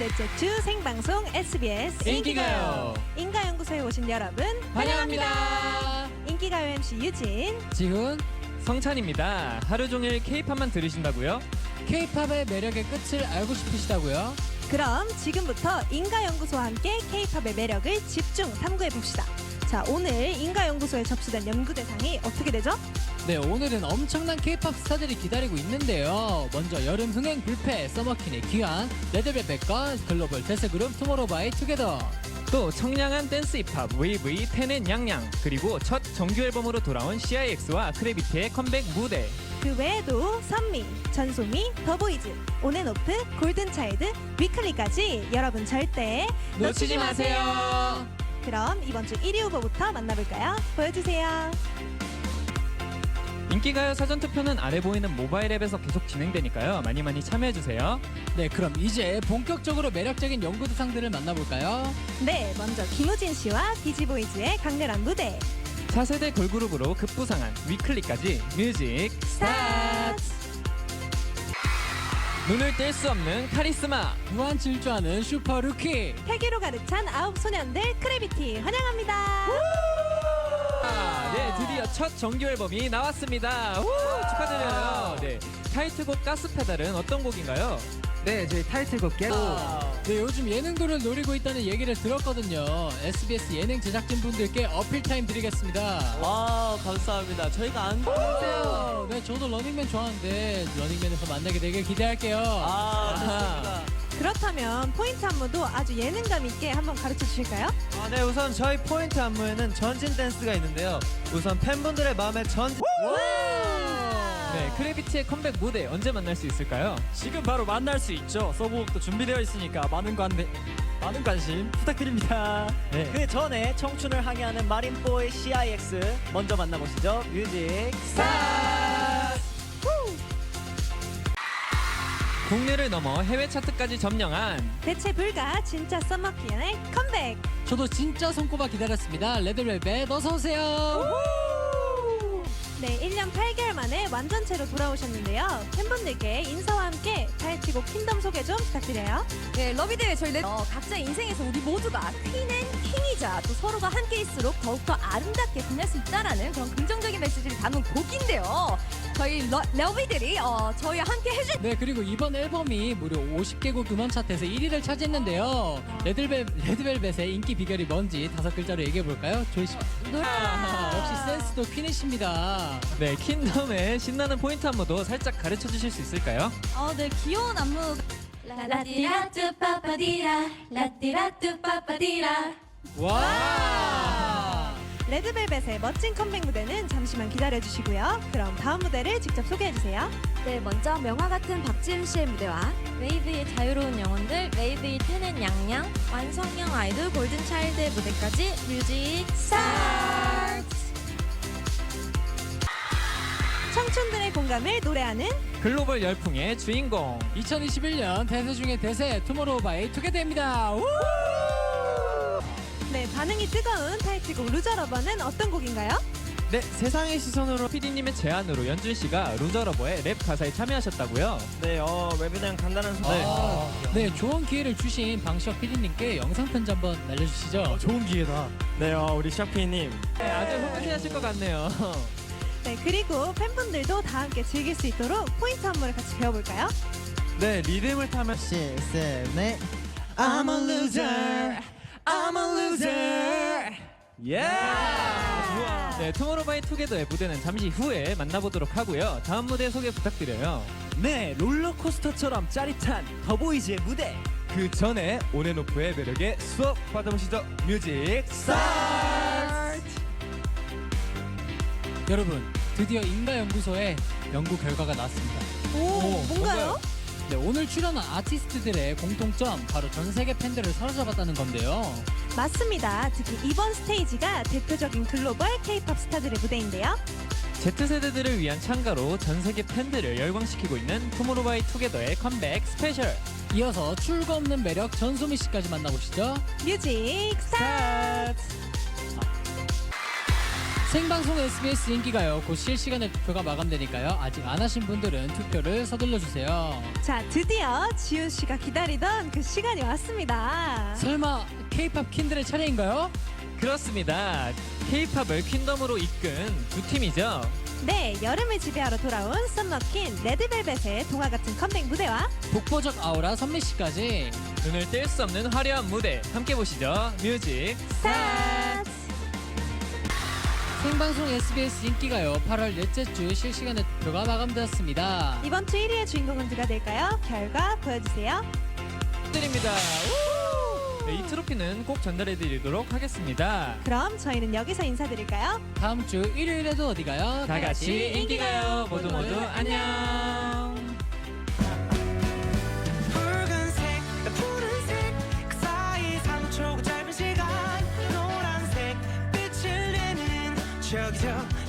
넷째 주 생방송 SBS 인기가요. 인가연구소에 오신 여러분 환영합니다. 인기가요 MC 유진 지훈 성찬입니다. 하루 종일 K-팝만 들으신다고요? K-팝의 매력의 끝을 알고 싶으시다고요? 그럼 지금부터 인가연구소와 함께 K-팝의 매력을 집중 탐구해 봅시다. 자 오늘 인가연구소에 접수된 연구 대상이 어떻게 되죠? 네 오늘은 엄청난 K-팝 스타들이 기다리고 있는데요 먼저 여름 흥행 불패 서머킨의 귀한 레드벨벳과 글로벌 대세 그룹 투모로우바이 투게더 또 청량한 댄스 힙합 VV 텐앤 양양 그리고 첫 정규 앨범으로 돌아온 CIX와 크래비티의 컴백 무대 그 외에도 선미, 전소미, 더보이즈, 온앤오프, 골든차일드, 위클리까지 여러분 절대 놓치지 마세요. 그럼 이번 주 1위 후보부터 만나볼까요? 보여주세요. 인기가요 사전투표는 아래 보이는 모바일 앱에서 계속 진행되니까요. 많이 많이 참여해주세요. 네 그럼 이제 본격적으로 매력적인 연구 대상들을 만나볼까요? 네, 먼저 김우진 씨와 비지보이즈의 강렬한 무대. 4세대 걸그룹으로 급부상한 위클리까지 뮤직 스타트! 눈을 뗄 수 없는 카리스마 무한 질주하는 슈퍼 루키 패기로 가득 찬 아홉 소년들 크래비티 환영합니다. 아, 네, 드디어 첫 정규 앨범이 나왔습니다. 우, 축하드려요. 네, 타이틀곡 가스 페달은 어떤 곡인가요? 네, 저희 타이틀곡 겟. 네 요즘 예능도를 노리고 있다는 얘기를 들었거든요 SBS 예능 제작진 분들께 어필 타임 드리겠습니다 와 감사합니다. 저희가 안 안녕하세요 네 저도 러닝맨 좋아하는데 러닝맨에서 만나게 되길 기대할게요 아 좋습니다. 그렇다면 포인트 안무도 아주 예능감 있게 한번 가르쳐 주실까요? 아, 네 우선 저희 포인트 안무에는 전진 댄스가 있는데요. 우선 팬분들의 마음에 전진. 네, 크래비티의 컴백 무대 언제 만날 수 있을까요? 지금 바로 만날 수 있죠. 서브곡도 준비되어 있으니까 많은 관대 많은 관심 부탁드립니다. 네. 그 전에 청춘을 항해하는 마린보이 CIX 먼저 만나보시죠. 뮤직 스타트. 국내를 넘어 해외 차트까지 점령한 대체 불가 진짜 썸머키의 컴백. 저도 진짜 손꼽아 기다렸습니다 레드벨벳 어서 오세요 네, 1년 8개월 만에 완전체로 돌아오셨는데요. 팬분들께 인사와 함께 타이틀곡 킹덤 소개 좀 부탁드려요. 네, 러비대회 저희 네, 어, 각자 인생에서 우리 모두가 퀸앤 킹이자 또 서로가 함께일수록 더욱더 아름답게 빛날 수 있다라는 그런 긍정적인 메시지를 담은 곡인데요. 저희 러, 러비들이 어, 저희와 함께 해줄 네 그리고 이번 앨범이 무려 50개국 음원 차트에서 1위를 차지했는데요 레드벨, 레드벨벳의 인기 비결이 뭔지 다섯 글자로 얘기해볼까요? 조이씨 노래. 아, 역시 센스도 퀸이십니다 네, 킹덤의 신나는 포인트 안무도 살짝 가르쳐 주실 수 있을까요? 어, 네, 귀여운 안무. 라디라뚜 빠빠디라 라디라뚜 빠빠디라 와 레드벨벳의 멋진 컴백 무대는 잠시만 기다려주시고요. 그럼 다음 무대를 직접 소개해주세요. 네, 먼저 명화 같은 박지은 씨의 무대와 웨이브의 자유로운 영혼들, 웨이브의 텐앤 양양, 완성형 아이돌 골든차일드의 무대까지 뮤직 스타트! 청춘들의 공감을 노래하는 글로벌 열풍의 주인공 2021년 대세 중의 대세 투모로우 바이 투게더입니다 우! 네 반응이 뜨거운 타이틀곡 루저러버는 어떤 곡인가요? 네, 세상의 시선으로 PD님의 제안으로 연준 씨가 루저러버의 랩 가사에 참여하셨다고요? 네, 어 웹이랑 간단한 소개. 아, 네 좋은 기회를 주신 방시혁 PD님께 영상 편지 한번 날려주시죠 좋은 기회다. 네, 어, 우리 샤피님. 네, 아주 흐뭇해하실 것 같네요. 네 그리고 팬분들도 다 함께 즐길 수 있도록 포인트 안무를 같이 배워볼까요? 네, 리듬을 타면 네. I'm a loser. I'm a loser. 예. 네, 투모로우바이 투게더의 무대는 잠시 후에 만나보도록 하고요. 다음 무대 소개 부탁드려요. 네, 롤러코스터처럼 짜릿한 더보이즈의 무대. 그 전에 온앤오프의 매력에 수업 받아보시죠. 뮤직 스타트. 여러분 드디어 인가연구소에 연구 결과가 나왔습니다 오, 뭔가요? 네, 오늘 출연한 아티스트들의 공통점 바로 전 세계 팬들을 사로잡았다는 건데요 맞습니다. 특히 이번 스테이지가 대표적인 글로벌 K-팝 스타들의 무대인데요. Z세대들을 위한 참가로 전 세계 팬들을 열광시키고 있는 투모로우바이 투게더의 컴백 스페셜. 이어서 출구 없는 매력 전소미 씨까지 만나보시죠 뮤직 스타트! 생방송 SBS 인기가요. 곧 실시간에 투표가 마감되니까요. 아직 안 하신 분들은 투표를 서둘러 주세요. 자, 드디어 지훈 씨가 기다리던 그 시간이 왔습니다. 설마 K-팝 킨들의 차례인가요? 그렇습니다. K-팝을 퀸덤으로 이끈 두 팀이죠. 네, 여름을 지배하러 돌아온 썸머킨 레드벨벳의 동화 같은 컴백 무대와 독보적 아우라 선미 씨까지 눈을 뗄 수 없는 화려한 무대 함께 보시죠. 뮤직 스타트! 생방송 SBS 인기가요. 8월 넷째 주 실시간에 투표가 마감되었습니다. 이번 주 1위의 주인공은 누가 될까요? 결과 보여주세요. 드립니다. 네, 이 트로피는 꼭 전달해 드리도록 하겠습니다. 그럼 저희는 여기서 인사드릴까요? 다음 주 일요일에도 어디 가요? 다 같이 인기가요. 모두 모두 안녕. 척척